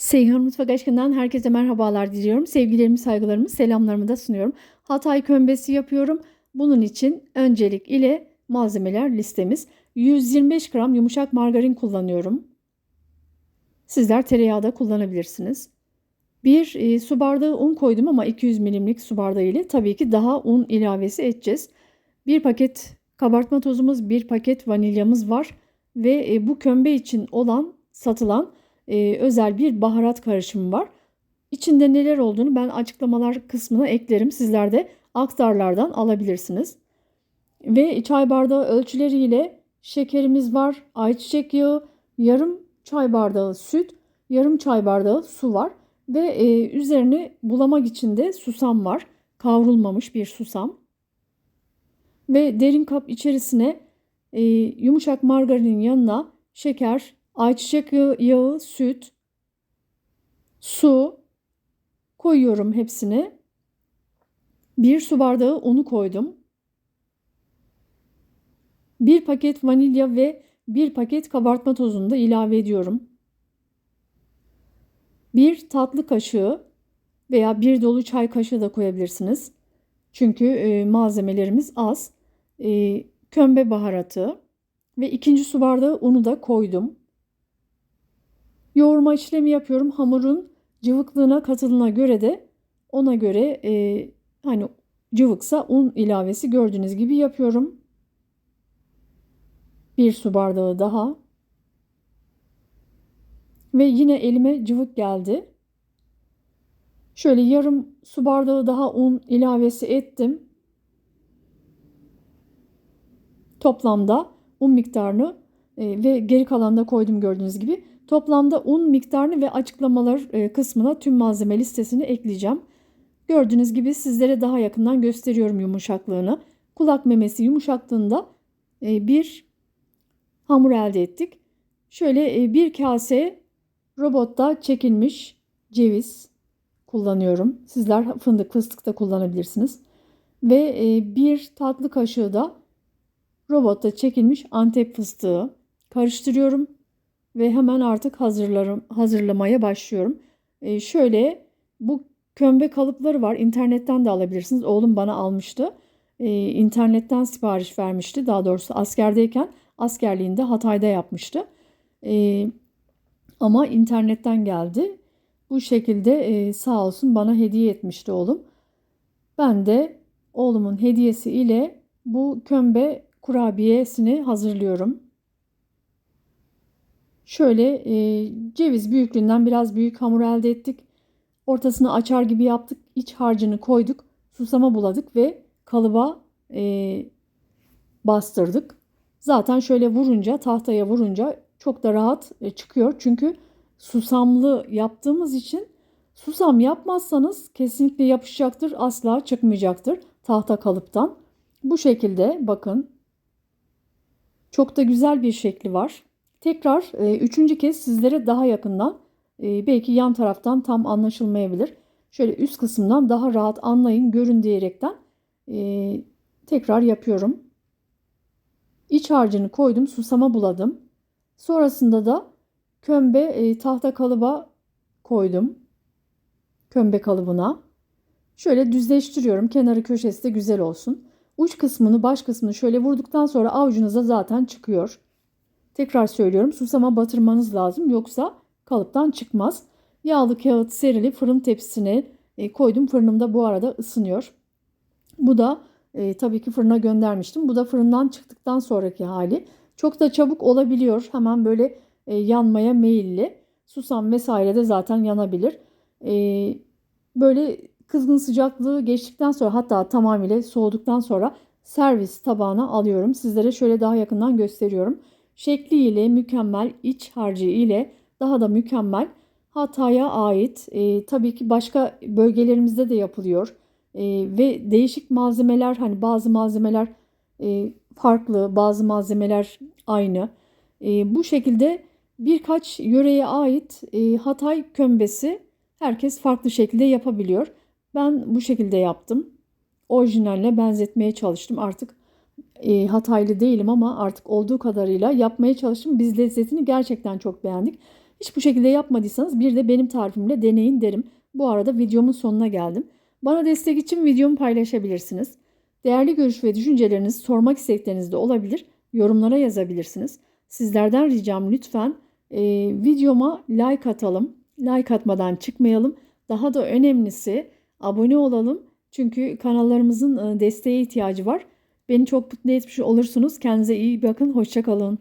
Seyhan Mutfak Aşkı'ndan herkese merhabalar diliyorum. Sevgilerimi, saygılarımı, selamlarımı da sunuyorum. Hatay kömbesi yapıyorum. Bunun için öncelik ile malzemeler listemiz. 125 gram yumuşak margarin kullanıyorum. Sizler tereyağı da kullanabilirsiniz. Bir e, su bardağı un koydum ama 200 milimlik su bardağı ile tabii ki daha un ilavesi edeceğiz. Bir paket kabartma tozumuz, bir paket vanilyamız var ve e, bu kömbe için olan satılan e, özel bir baharat karışımı var. İçinde neler olduğunu ben açıklamalar kısmına eklerim. Sizler de aktarlardan alabilirsiniz. Ve çay bardağı ölçüleriyle şekerimiz var, ayçiçek yağı, yarım çay bardağı süt, yarım çay bardağı su var ve e, üzerine bulamak için de susam var. Kavrulmamış bir susam. Ve derin kap içerisine e, yumuşak margarinin yanına şeker, ayçiçek yağı, süt, su koyuyorum hepsini. Bir su bardağı unu koydum. Bir paket vanilya ve bir paket kabartma tozunu da ilave ediyorum. Bir tatlı kaşığı veya bir dolu çay kaşığı da koyabilirsiniz. Çünkü e, malzemelerimiz az. E, kömbe baharatı ve ikinci su bardağı unu da koydum. Yoğurma işlemi yapıyorum. Hamurun cıvıklığına, katılığına göre de ona göre e, hani cıvıksa un ilavesi gördüğünüz gibi yapıyorum. Bir su bardağı daha. Ve yine elime cıvık geldi. Şöyle yarım su bardağı daha un ilavesi ettim. Toplamda un miktarını e, ve geri kalan da koydum gördüğünüz gibi. Toplamda un miktarını ve açıklamalar e, kısmına tüm malzeme listesini ekleyeceğim. Gördüğünüz gibi sizlere daha yakından gösteriyorum yumuşaklığını. Kulak memesi yumuşaklığında e, bir hamur elde ettik. Şöyle e, bir kase robotta çekilmiş ceviz kullanıyorum. Sizler fındık fıstık da kullanabilirsiniz. Ve bir tatlı kaşığı da robotta çekilmiş antep fıstığı karıştırıyorum ve hemen artık hazırlarım, hazırlamaya başlıyorum. E, şöyle bu kömbe kalıpları var. İnternetten de alabilirsiniz. Oğlum bana almıştı. E, internetten sipariş vermişti. Daha doğrusu askerdeyken askerliğinde Hatay'da yapmıştı. E, ama internetten geldi. Bu şekilde e, sağ olsun bana hediye etmişti oğlum. Ben de oğlumun hediyesi ile bu kömbe kurabiyesini hazırlıyorum. Şöyle e, ceviz büyüklüğünden biraz büyük hamur elde ettik. Ortasını açar gibi yaptık. İç harcını koyduk. Susama buladık ve kalıba e, bastırdık. Zaten şöyle vurunca tahtaya vurunca çok da rahat e, çıkıyor. Çünkü susamlı yaptığımız için susam yapmazsanız kesinlikle yapışacaktır. Asla çıkmayacaktır tahta kalıptan. Bu şekilde bakın. Çok da güzel bir şekli var. Tekrar e, üçüncü kez sizlere daha yakından e, belki yan taraftan tam anlaşılmayabilir. Şöyle üst kısımdan daha rahat anlayın görün diyerekten e, tekrar yapıyorum. İç harcını koydum susama buladım. Sonrasında da kömbe e, tahta kalıba koydum. Kömbe kalıbına. Şöyle düzleştiriyorum. Kenarı köşesi de güzel olsun. Uç kısmını baş kısmını şöyle vurduktan sonra avucunuza zaten çıkıyor. Tekrar söylüyorum susama batırmanız lazım yoksa kalıptan çıkmaz. Yağlı kağıt serili fırın tepsisine e, koydum. Fırınımda bu arada ısınıyor. Bu da e, tabii ki fırına göndermiştim. Bu da fırından çıktıktan sonraki hali. Çok da çabuk olabiliyor. Hemen böyle e, yanmaya meyilli. Susam vesaire de zaten yanabilir. E, böyle kızgın sıcaklığı geçtikten sonra hatta tamamıyla soğuduktan sonra servis tabağına alıyorum. Sizlere şöyle daha yakından gösteriyorum şekliyle mükemmel, iç harcı ile daha da mükemmel Hatay'a ait. E, tabii ki başka bölgelerimizde de yapılıyor. E, ve değişik malzemeler hani bazı malzemeler e, farklı, bazı malzemeler aynı. E, bu şekilde birkaç yöreye ait e, Hatay kömbesi herkes farklı şekilde yapabiliyor. Ben bu şekilde yaptım. Orijinaline benzetmeye çalıştım. Artık e, Hataylı değilim ama artık olduğu kadarıyla yapmaya çalıştım. Biz lezzetini gerçekten çok beğendik. Hiç bu şekilde yapmadıysanız bir de benim tarifimle deneyin derim. Bu arada videomun sonuna geldim. Bana destek için videomu paylaşabilirsiniz. Değerli görüş ve düşüncelerinizi sormak istekleriniz de olabilir. Yorumlara yazabilirsiniz. Sizlerden ricam lütfen e, videoma like atalım. Like atmadan çıkmayalım. Daha da önemlisi abone olalım. Çünkü kanallarımızın e, desteğe ihtiyacı var. Beni çok mutlu etmiş olursunuz. Kendinize iyi bakın. Hoşçakalın.